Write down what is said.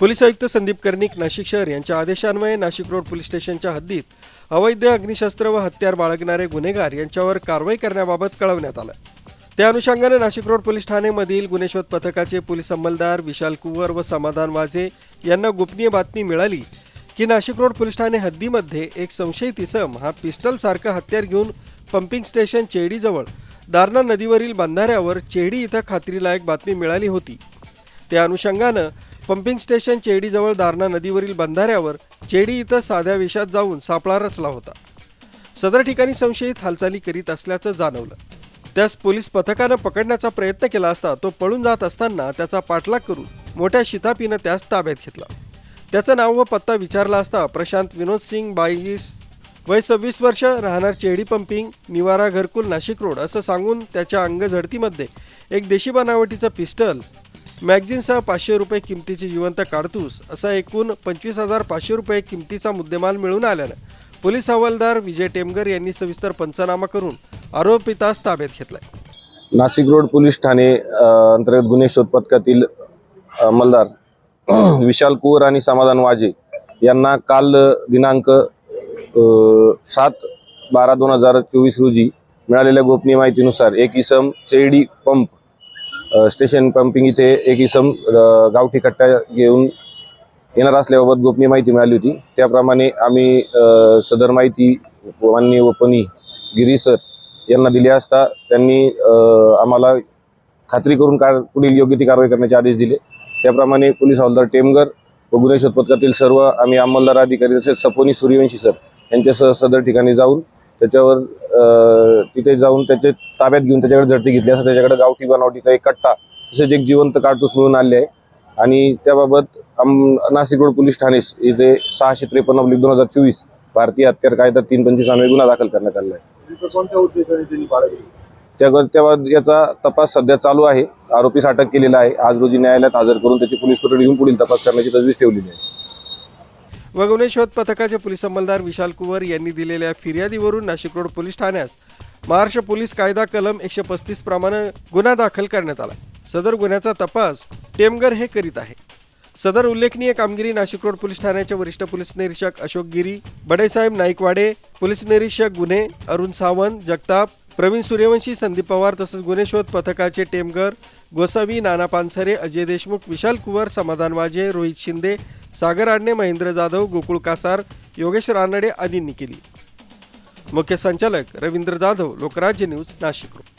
Police आयुक्त संदीप कर्णिक नाशिक शहर यांच्या आदेशान्वये नाशिक रोड पोलीस स्टेशनच्या हद्दीत अवैध अग्निशस्त्र व हत्यार बाळगणारे गुन्हेगार यांच्यावर कारवाई करण्याबाबत कळवण्यात आलं. त्या अनुषंगाने नाशिक रोड पोलीस ठाणेमधील गुन्हेशोध पथकाचे पोलीस अंमलदार विशाल कुवर व समाधान वाझे यांना गोपनीय बातमी मिळाली की नाशिक रोड पोलीस ठाणे हद्दीमध्ये एक संशयित इसम हा पिस्टल सारखं हत्यार घेऊन पंपिंग स्टेशन चेडीजवळ दारणा नदीवरील बंधाऱ्यावर चेडी इथं खात्रीलायक बातमी मिळाली होती. त्या अनुषंगानं पंपिंग स्टेशन चेडीजवळ दारणा नदीवरील बंधाऱ्यावर चेडी इथं साध्या वेशात जाऊन सापळा रचला होता. सदर ठिकाणी संशयित हालचाली करीत असल्याचं जाणवलं. त्यास पोलीस पथकानं पकडण्याचा प्रयत्न केला असता तो पळून जात असताना त्याचा पाठलाग करून मोठ्या शितापीनं त्यास ताब्यात घेतला. त्याचं नाव व पत्ता विचारला असता प्रशांत विनोद सिंग बाईस वय सव्वीस वर्ष राहणार चेडी पंपिंग निवारा घरकुल नाशिक रोड असं सांगून त्याच्या अंगझडतीमध्ये एक देशी बनावटीचं पिस्टल मॅगझिनसह पाचशे रुपये किमतीची जिवंत काडतूस असा एकूण पंचवीस हजार पाचशे रुपये किमतीचा मुद्देमाल मिळून आल्यानं पोलीस हवालदार विजय टेमगर यांनी सविस्तर पंचनामा करून आरोपितास ताब्यात घेतलाय. नाशिक रोड पोलीस ठाणे अंतर्गत गुन्हे शोध पथकातील अंमलदार विशाल कुवर आणि समाधान वाजे यांना काल दिनांक सात बारा दोन हजार चोवीस रोजी मिळालेल्या गोपनीय माहितीनुसार एक इसम चेडी पंप स्टेशन पंपिंग इथे एक इसम गावठी कट्टा घेऊन येणार असल्याबाबत गोपनीय माहिती मिळाली होती. त्याप्रमाणे आम्ही सदर माहिती माननीय वपनी गिरी सर यांना दिली असता त्यांनी आम्हाला खात्री करून का पुढील योग्य ती कारवाई करण्याचे आदेश दिले. त्याप्रमाणे पोलीस हवालदार टेमगर व गुन्हे शोधपथकातील सर्व आम्ही अंमलदार अधिकारी तसेच सपोनी सूर्यवंशी सर यांच्यासह सदर ठिकाणी जाऊन त्याच्यावर अ, तिथे जाऊन त्याचे ताब्यात घेऊन त्याच्याकडे झडती घेतली. असता त्याच्याकडे गावठी बनावटीचा एक कट्टा तसेच एक जिवंत काडतूस मिळून आणले आहे. आणि त्याबाबत नाशिक रोड पोलीस ठाणे इथे सहाशे त्रेपन्न अब्लिक दोन हजार चोवीस भारतीय हत्यार कायदा तीन पंचवीस अन्वये गुन्हा दाखल करण्यात आला आहे. त्या तेव्हा याचा तपास सध्या चालू आहे. आरोपीस अटक केलेला आहे. आज रोजी न्यायालयात हजर करून त्याची पोलीस कोठडी घेऊन पुढील तपास करण्याची तजवीज ठेवलेली आहे. व गुन्हे शोध पथकाचे पोलीस अंमलदार विशाल कुवर यांनी दिलेल्या फिर्यादीवरून नाशिक रोड पोलीस ठाण्यास महाराष्ट्र पोलीस कायदा कलम एकशे पस्तीस प्रमाणे गुन्हा दाखल करण्यात आला. सदर गुन्ह्याचा तपास टेमगर हे करीत आहे. सदर उल्लेखनीय कामगिरी नाशिक रोड पोलीस ठाण्याचे वरिष्ठ पोलीस निरीक्षक अशोक गिरी बडेसाहेब नाईकवाडे पोलीस निरीक्षक गुन्हे अरुण सावंत जगताप प्रवीण सूर्यवंशी संदीप पवार तसंच गुन्हे शोध पथकाचे टेमगर गोसावी नाना पानसरे अजय देशमुख विशाल कुवर समाधान वाजे रोहित शिंदे सागर आडणे महेंद्र जाधव गोकुळ कासार योगेश रानडे आदींनी केली. मुख्य संचालक रवींद्र जाधव लोकराज्य न्यूज नाशिक रोड